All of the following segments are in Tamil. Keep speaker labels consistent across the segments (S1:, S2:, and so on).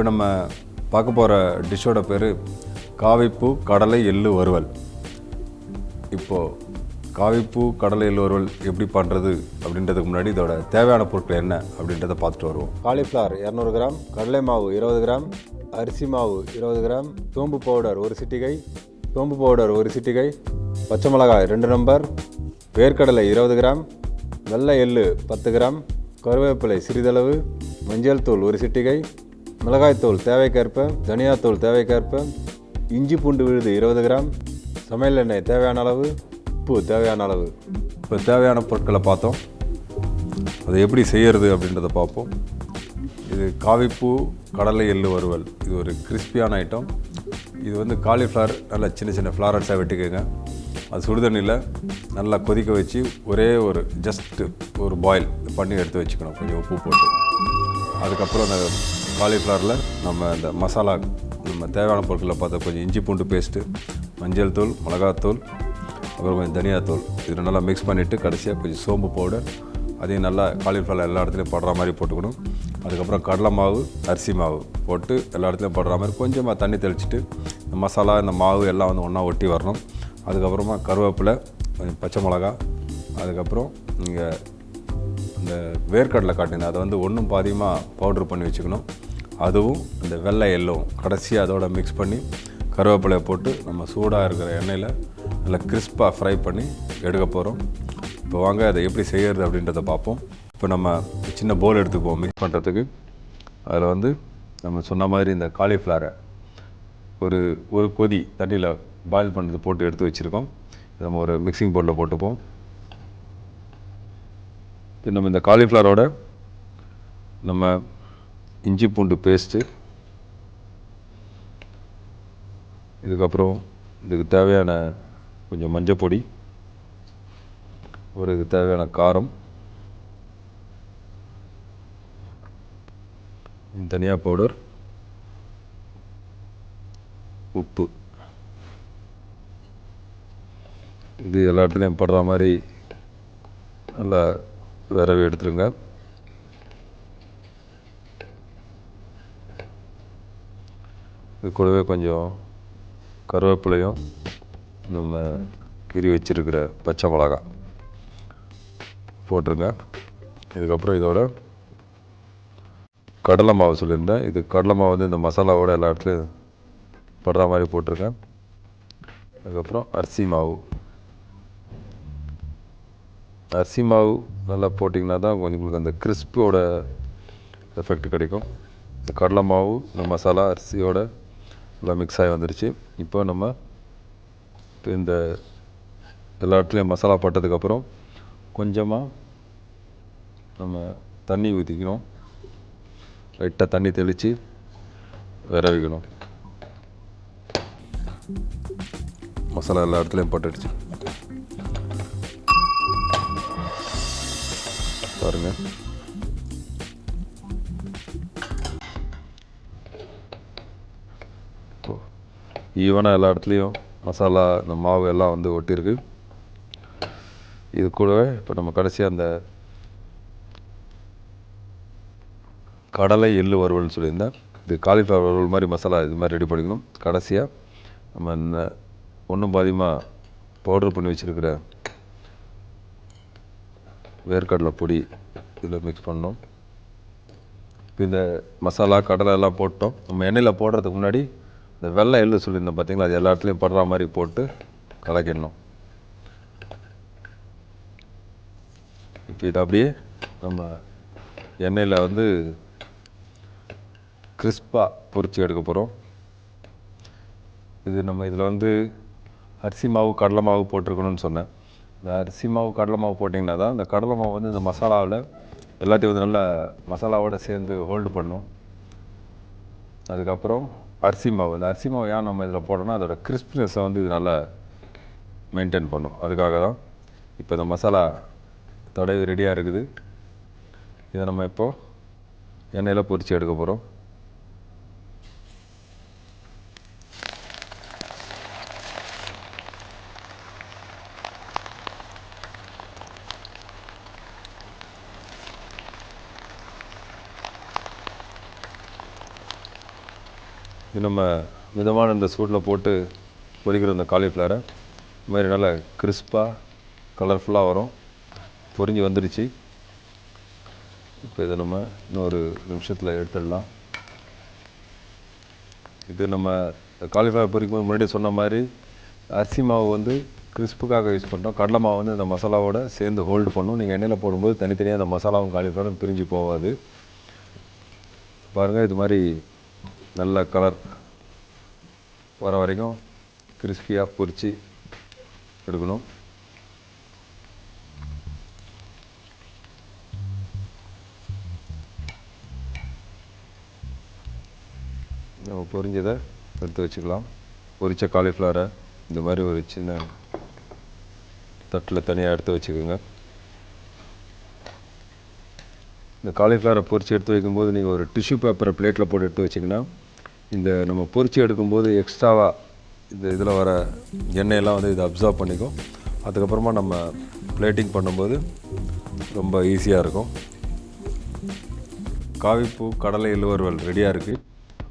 S1: இப்போ நம்ம பார்க்க போகிற டிஷ்ஷோட பேர் காவிப்பூ கடலை எள்ளு வறுவல். இப்போது காவிப்பூ கடலை எள்ளு வறுவல் எப்படி பண்ணுறது அப்படின்றதுக்கு முன்னாடி இதோட தேவையான பொருட்கள் என்ன அப்படின்றத பார்த்துட்டு வருவோம். காலிஃப்ளவர் இரநூறு கிராம் கடலை மாவு இருபது கிராம் அரிசி மாவு இருபது கிராம் சோம்பு பவுடர் ஒரு சிட்டிகை சோம்பு பவுடர் ஒரு சிட்டிகை பச்சை மிளகாய் ரெண்டு நம்பர் வேர்க்கடலை இருபது கிராம் வெள்ளை எள்ளு பத்து கிராம் கருவேப்பிலை சிறிதளவு மஞ்சள் தூள் ஒரு சிட்டிகை மிளகாய்த்தூள் தேவைக்கேற்ப தனியாத்தூள் தேவைக்கேற்ப இஞ்சி பூண்டு விழுது இருபது கிராம் சமையல் எண்ணெய் தேவையான அளவு உப்பு தேவையான அளவு. இப்போ தேவையான பொருட்களை பார்த்தோம். அதை எப்படி செய்கிறது அப்படின்றத பார்ப்போம். இது காவிப்பூ கடலை எள்ளு வறுவல். இது ஒரு கிறிஸ்பியான ஐட்டம். இது வந்து காலிஃப்ளவர் நல்லா சின்ன சின்ன ஃப்ளாரட்ஸாக வெட்டிக்கோங்க. அது சுடுதண்ணியில் நல்லா கொதிக்க வச்சு ஒரே ஒரு ஜஸ்ட்டு ஒரு பாயில் பண்ணி எடுத்து வச்சுக்கணும். கொஞ்சம் உப்பு போட்டு. அதுக்கப்புறம் அந்த காலிஃப்ளவரில் நம்ம இந்த மசாலா நம்ம தேவையான பொருட்களை பார்த்தா கொஞ்சம் இஞ்சி பூண்டு பேஸ்ட்டு மஞ்சள் தூள் மிளகாத்தூள் அப்புறம் கொஞ்சம் தனியாத்தூள். இதை நல்லா மிக்ஸ் பண்ணிவிட்டு கடைசியாக கொஞ்சம் சோம்பு பவுடர் அதையும் நல்லா காலிஃப்ளவர் எல்லா இடத்துலையும் படுற மாதிரி போட்டுக்கணும். அதுக்கப்புறம் கடலை மாவு அரிசி மாவு போட்டு எல்லா இடத்துலையும் படுற மாதிரி கொஞ்சமாக தண்ணி தெளிச்சிட்டு இந்த மசாலா இந்த மாவு எல்லாம் வந்து ஒன்றா ஒட்டி வரணும். அதுக்கப்புறமா கருவேப்பிலை கொஞ்சம் பச்சை மிளகா அதுக்கப்புறம் நீங்கள் இந்த வேர்க்கடலை காட்டின அதை வந்து ஒன்றும் பாதியமாக பவுட்ரு பண்ணி வச்சுக்கணும். அதுவும் இந்த வெள்ளை எல்லோவும் கடைசியாக அதோட மிக்ஸ் பண்ணி கருவேப்பிலையை போட்டு நம்ம சூடாக இருக்கிற எண்ணெயில் நல்லா கிறிஸ்பாக ஃப்ரை பண்ணி எடுக்க போகிறோம் இப்போ வாங்க அதை எப்படி செய்கிறது அப்படின்றத பார்ப்போம். இப்போ நம்ம சின்ன போல் எடுத்துக்குவோம் மிக்ஸ் பண்ணுறதுக்கு அதில் வந்து நம்ம சொன்ன மாதிரி இந்த காலிஃப்ளவரை ஒரு ஒரு கொதி தண்ணியில் பாயில் பண்ணுறது போட்டு எடுத்து வச்சுருக்கோம். இதை நம்ம ஒரு மிக்சிங் போர்டில் போட்டுப்போம். இது நம்ம இந்த காலிஃப்ளவரோட நம்ம இஞ்சி பூண்டு பேஸ்ட்டு இதுக்கப்புறம் இதுக்கு தேவையான கொஞ்சம் மஞ்சள் பொடி ஒரு இதுக்கு தேவையான காரம் தனியா பவுடர் உப்பு. இது எல்லா இடத்துலையும் படுற மாதிரி நல்லா விரவி எடுத்துருங்க. இது கூடவே கொஞ்சம் கருவேப்பிலையும் நம்ம கீறி வச்சுருக்கிற பச்சை மிளகா போட்டுருங்க. இதுக்கப்புறம் இதோட கடலை மாவு சொல்லியிருந்தேன். இது கடலை மாவு வந்து இந்த மசாலாவோட எல்லா இடத்துலையும் படுற மாதிரி போட்டிருக்கேன். அதுக்கப்புறம் அரிசி மாவு. அரிசி மாவு நல்லா போட்டிங்கன்னா தான் கொஞ்சம் உங்களுக்கு அந்த கிறிஸ்போட எஃபெக்ட் கிடைக்கும். இந்த கடலை மாவு இந்த மசாலா அரிசியோட நல்லா மிக்ஸ் ஆகி வந்துருச்சு. இப்போ நம்ம இப்போ இந்த எல்லா இடத்துலையும் மசாலா போட்டதுக்கப்புறம் கொஞ்சமாக நம்ம தண்ணி ஊற்றிக்கணும் லைட்டாக தண்ணி தெளித்து விரவிக்கணும். மசாலா எல்லா இடத்துலையும் பட்டுடுச்சு. பாருங்க ஈவனாக எல்லா இடத்துலையும் மசாலா இந்த மாவு எல்லாம் வந்து ஒட்டியிருக்கு. இது கூடவே இப்போ நம்ம கடைசியாக அந்த கடலை எள்ளு வறுவல்னு சொல்லியிருந்தேன். இது காலிஃப்ளவர் வறுவல் மாதிரி மசாலா இது மாதிரி ரெடி பண்ணிக்கணும். கடைசியாக நம்ம இந்த ஒன்றும் பாதியமாக பவுடர் பண்ணி வச்சுருக்கிற வேர்க்கடலை பொடி இதில் மிக்ஸ் பண்ணோம். இந்த மசாலா கடலை எல்லாம் போட்டோம். நம்ம எண்ணெயில் போடுறதுக்கு முன்னாடி இந்த வெள்ளை எள்ளு சொல்லியிருந்தோம் பார்த்தீங்களா? அது எல்லா இடத்துலையும் படுற மாதிரி போட்டு கலக்கிடணும். இப்போ இதை அப்படியே நம்ம எண்ணெயில் வந்து கிறிஸ்பாக பொறிச்சு எடுக்க போகிறோம் இது நம்ம இதில் வந்து அரிசி மாவு கடலை மாவு போட்டிருக்கணும்னு சொன்னேன். இந்த அரிசி மாவு கடலை மாவு போட்டிங்கன்னா தான் இந்த கடலை மாவு வந்து இந்த மசாலாவில் எல்லாத்தையும் வந்து நல்லா மசாலாவோடு சேர்ந்து ஹோல்டு பண்ணும். அதுக்கப்புறம் அரிசி மாவு. இந்த அரிசி மாவு ஏன் நம்ம இதில் போட்டோம்னா அதோட கிறிஸ்பினஸை வந்து இது நல்லா மெயின்டைன் பண்ணும். அதுக்காக தான் இப்போ இந்த மசாலா தடவி ரெடியாக இருக்குது. இதை நம்ம இப்போது எண்ணெயில் பொரித்து எடுக்க போகிறோம் நம்ம மிதமான இந்த சூட்டில் போட்டு பொரிக்கிற இந்த காலிஃப்ளவரை இது மாதிரி நல்லா கிறிஸ்பாக கலர்ஃபுல்லாக வரும். பொரிஞ்சு வந்துடுச்சு இப்போ இதை நம்ம இன்னொரு நிமிஷத்தில் எடுத்துடலாம். இது நம்ம காலிஃப்ளவர் பொரிக்கும் போது முன்னாடி சொன்ன மாதிரி அரிசி மாவு வந்து கிறிஸ்புக்காக யூஸ் பண்ணுறோம் கடலை மாவு வந்து இந்த மசாலாவோட சேர்ந்து ஹோல்டு பண்ணும். நீங்கள் எண்ணெயில் போடும்போது தனித்தனியாக அந்த மசாலாவும் காலிஃப்ளவரும் பிரிஞ்சு போகாது. பாருங்கள் இது மாதிரி நல்ல கலர் வர வரைக்கும் கிறிஸ்பியாக பொரித்து எடுக்கணும். நம்ம பொரிஞ்சதை எடுத்து வச்சுக்கலாம். பொரித்த காலிஃப்ளவரை இந்த மாதிரி ஒரு சின்ன தட்டில் தனியாக எடுத்து வச்சுக்கோங்க. இந்த காலிஃப்ளவரை பொரித்து எடுத்து வைக்கும்போது நீங்கள் ஒரு டிஷ்யூ பேப்பரை பிளேட்டில் போட்டு எடுத்து வச்சிங்கன்னா இந்த நம்ம பொரிச்சு எடுக்கும்போது எக்ஸ்ட்ராவாக இந்த இதில் வர எண்ணெயெல்லாம் வந்து இதை அப்சர்வ் பண்ணிக்கும். அதுக்கப்புறமா நம்ம பிளேட்டிங் பண்ணும்போது ரொம்ப ஈஸியாக இருக்கும். காவிப்பூ கடலை இழுவறுவல் ரெடியாக இருக்குது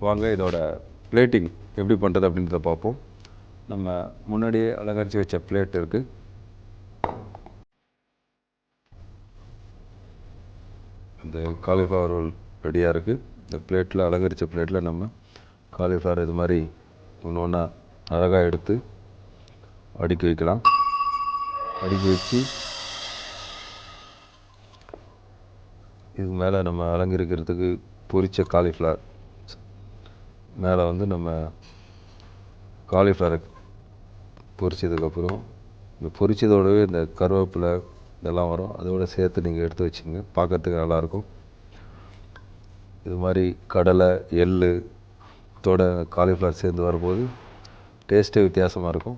S1: வாங்க இதோட பிளேட்டிங் எப்படி பண்ணுறது அப்படின்றத பார்ப்போம். நம்ம முன்னாடியே அலங்கரித்து வச்ச பிளேட் இருக்குது இந்த காலிஃப்ளவர் ரோல் ரெடியாக இருக்குது இந்த பிளேட்டில் அலங்கரித்த பிளேட்டில் நம்ம காலிஃப்ளவர் இது மாதிரி ஒன்று ஒன்றா அழகாக எடுத்து அடுக்கி வைக்கலாம். அடுக்கி வச்சு இதுக்கு மேலே நம்ம அலங்கரிக்கிறதுக்கு பொரித்த காலிஃப்ளவர். மேலே வந்து நம்ம காலிஃப்ளவரை பொரிச்சதுக்கப்புறம் இந்த பொரிச்சதோடவே இந்த கருவேப்பிலை இதெல்லாம் வரும். அதோட சேர்த்து நீங்கள் எடுத்து வச்சுங்க பார்க்கறதுக்கு நல்லாயிருக்கும். இது மாதிரி கடலை எள் தோட காலிஃப்ளவர் சேர்ந்து வரும்போது டேஸ்ட்டே வித்தியாசமாக இருக்கும்.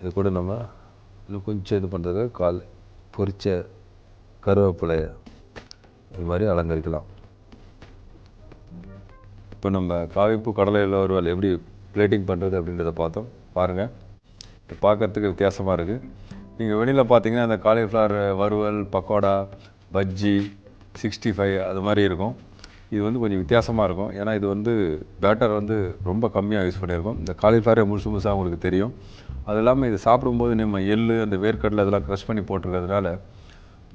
S1: இது கூட நம்ம இன்னும் கொஞ்சம் இது பண்ணுறதுக்கு கால் பொரித்த கருவேப்பிலைய இது மாதிரி அலங்கரிக்கலாம். இப்போ நம்ம காவிப்பு கடலையில் வறுவல் எப்படி பிளேட்டிங் பண்ணுறது அப்படின்றத பார்த்தோம். பாருங்கள் இது பார்க்கறதுக்கு வித்தியாசமாக இருக்குது நீங்கள் வெளியில் பார்த்தீங்கன்னா அந்த காலிஃப்ளவர் வறுவல் பக்கோடா பஜ்ஜி சிக்ஸ்டி ஃபைவ் அது மாதிரி இருக்கும். இது வந்து கொஞ்சம் வித்தியாசமாக இருக்கும். ஏன்னா இது வந்து பேட்டர் வந்து ரொம்ப கம்மியாக யூஸ் பண்ணியிருக்கோம். இந்த காலிஃப்ளவரே முழுசு முழுசாக உங்களுக்கு தெரியும். அது இல்லாமல் இது சாப்பிடும்போது நம்ம எள் அந்த வேர்க்கடலை அதெல்லாம் க்ரஷ் பண்ணி போட்டிருக்கிறதுனால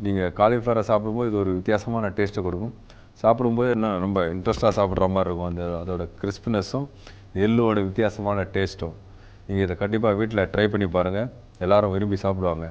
S1: நீங்கள் காலிஃப்ளவரை சாப்பிடும்போது இது ஒரு வித்தியாசமான டேஸ்ட்டை கொடுக்கும். சாப்பிடும்போது என்ன ரொம்ப இன்ட்ரெஸ்ட்டாக சாப்பிட்ற மாதிரி இருக்கும். அந்த அதோட கிறிஸ்பினஸும் எள்ளோட வித்தியாசமான டேஸ்ட்டும் நீங்கள் இதை கண்டிப்பாக வீட்டில் ட்ரை பண்ணி பாருங்கள் எல்லோரும் விரும்பி சாப்பிடுவாங்க.